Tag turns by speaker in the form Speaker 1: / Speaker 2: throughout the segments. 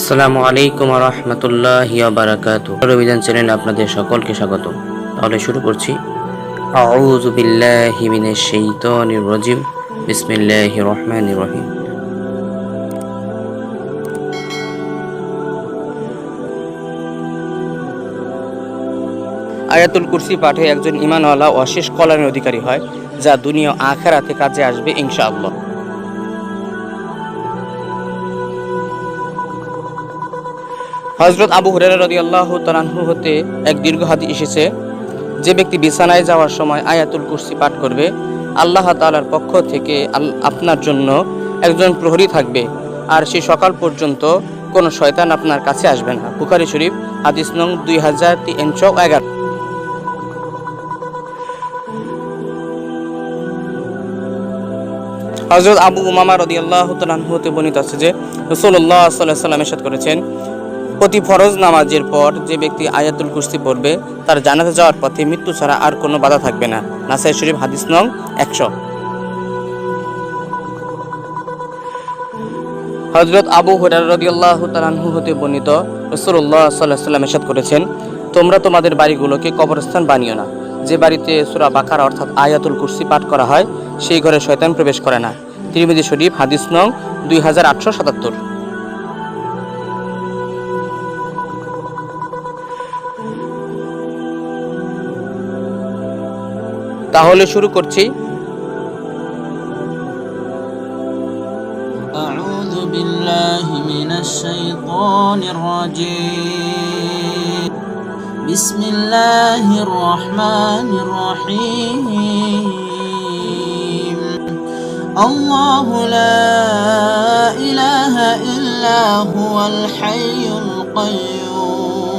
Speaker 1: আসসালামু আলাইকুম রহমতুল্লাহ বারাকাত অভিযান চ্যানেলে আপনাদের সকলকে স্বাগত। তাহলে শুরু করছি। আউযু বিল্লাহি মিনাশ শাইতানির রাজিম। বিসমিল্লাহির রহমানির রহিম। আয়াতুল কুরসি পাঠে একজন ইমানওয়ালা অশেষ কল্যাণের অধিকারী হয়, যা দুনিয়া আখেরাতে কাজে আসবে ইনশাআল্লাহ। হজরত আবু হুরেরা রদি আল্লাহ তালাহু হতে এক দীর্ঘ হাদি এসেছে। যে ব্যক্তি বিছানায় যাওয়ার সময় আয়াতুল কুরসি পাঠ করবে, আল্লাহ তালার পক্ষ থেকে আপনার জন্য একজন প্রহরী থাকবে আর সে সকাল পর্যন্ত কোনো শয়তান আপনার কাছে আসবে না। বুখারি শরীফ, হাদিস নং দুই হাজার তিনশো এগারো। হজরত আবু উমামা রদি আল্লাহ হতে বর্ণিত আছে যে রসুল্লাহ সাল্লাহ সাল্লাম এরশাদ করেছেন প্রতি ফরজ নামাজের পর যে ব্যক্তি আয়াতুল কুস্তি পড়বে, তার জানাতে যাওয়ার পথে মৃত্যু ছাড়া আর কোনো বাধা থাকবে না। নাসাই শরীফ, হাদিস নং একশো। হজরত আবু হুরার হতে বর্ণিত রসুল্লাহ এরশাদ করেছেন, তোমরা তোমাদের বাড়িগুলোকে কবরস্থান বানিও না। যে বাড়িতে সুরা বাকার অর্থাৎ আয়াতুল কুরসি পাঠ করা হয়, সেই ঘরে শয়তান প্রবেশ করে না। ত্রিবেদী শরীফ, হাদিস নং দুই হাজার আটশো সাতাত্তর। তাহলে শুরু করছি
Speaker 2: أعوذ بالله من الشيطان الرجيم بسم الله الرحمن الرحيم الله لا إله إلا هو الحي القيوم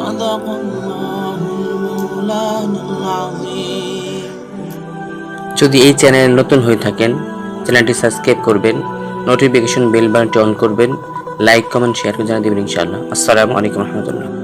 Speaker 2: صدق الله المولانا العظيم
Speaker 1: যদি এই চ্যানেলে নতুন হয়ে থাকেন চ্যানেলটি সাবস্ক্রাইব করবেন নোটিফিকেশন বেল বাটনটি অন করবেন লাইক কমেন্ট শেয়ার করে জানিয়ে দেবেন ইনশাআল্লাহ আসসালামু আলাইকুম রহমতুল্লাহ